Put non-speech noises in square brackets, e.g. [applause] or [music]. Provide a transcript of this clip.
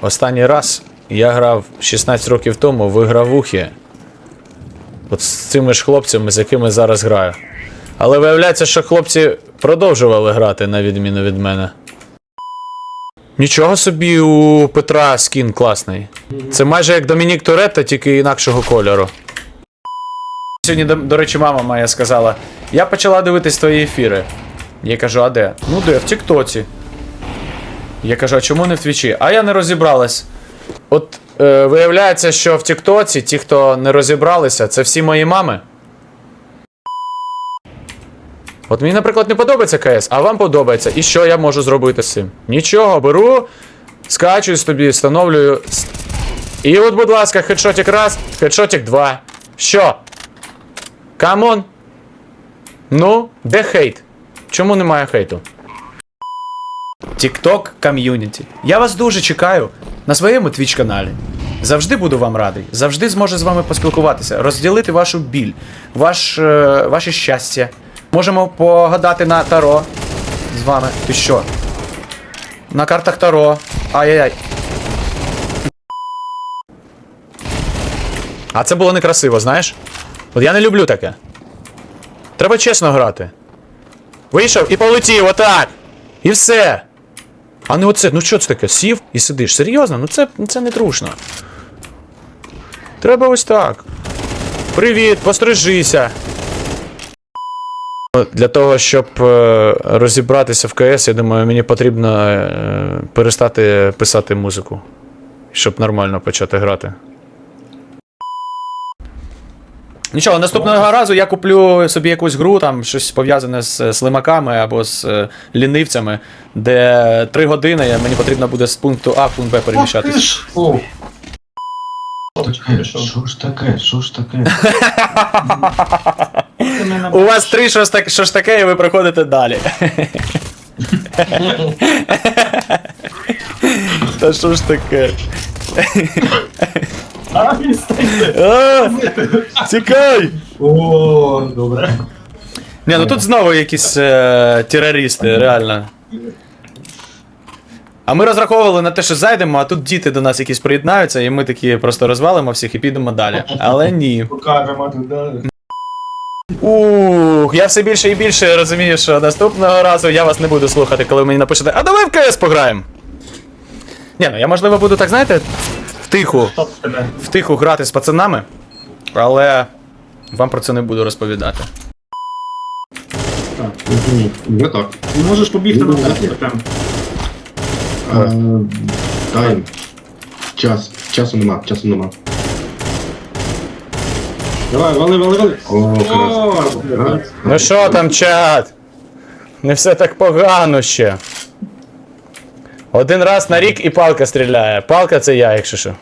Останній раз я грав 16 років тому в ігровухи. От з цими ж хлопцями, з якими зараз граю. Але виявляється, що хлопці продовжували грати, на відміну від мене. Нічого собі у Петра скін класний. Це майже як Домінік Торетто, тільки інакшого кольору. Сьогодні, до, до речі, мама моя сказала: я почала дивитись твої ефіри. Я кажу, а де? Ну де, в Тіктоці. Я кажу, а чому не в Твічі? А я не розібралась. От е, виявляється, що в Тіктоці ті, хто не розібралися, це всі мої мами. От мені, наприклад, не подобається КС, а вам подобається. І що я можу зробити з цим? Нічого, беру, скачуюсь тобі, встановлюю. І от, будь ласка, хедшотик раз, хедшотик два. Що? Камон? Ну, де хейт? Чому немає хейту? TikTok ком'юніті. Я вас дуже чекаю на своєму Twitch каналі. Завжди буду вам радий, завжди зможу з вами поспілкуватися, розділити вашу біль, ваш, е, ваше щастя. Можемо погадати на Таро з вами. Ти що? На картах Таро. Ай-яй-яй. А це було некрасиво, знаєш? От я не люблю таке. Треба чесно грати. Вийшов і полетів, отак. І все. А не оце, ну що це таке? Сів і сидиш. Серйозно? Ну це, це не трушно. Треба ось так. Привіт, пострижися. Для того, щоб е, розібратися в КС, я думаю, мені потрібно е, перестати писати музику. Щоб нормально почати грати. Нічого, наступного разу я куплю собі якусь гру, там щось пов'язане з слимаками або з е, лінивцями, де 3 години мені потрібно буде з пункту А в пункт Б переміщатися. О, Що ж таке? Що ж таке? У вас три що ж таке, і ви проходите далі. [laughs] Та що ж таке? А, він. А, Тікай! О, добре. Ні, ну тут знову якісь е, терористи, реально. А ми розраховували на те, що зайдемо, а тут діти до нас якісь приєднаються, і ми такі просто розвалимо всіх і підемо далі. Але ні. Покажемо туди. Ух, я все більше і більше розумію, що наступного разу я вас не буду слухати, коли ви мені напишете, а давай в КС пограємо. Ні, ну я можливо буду так, знаєте, втиху, втиху грати з пацанами, але вам про це не буду розповідати. Так. Не так. Можеш побігти Ну, на прям. Тайм. Час. Часу нема, часу нема. Давай, вали, вали, вали. О. Ну що там, чат? Не все так погано ще. Один раз на рік і палка стріляє. Палка це я, якщо що.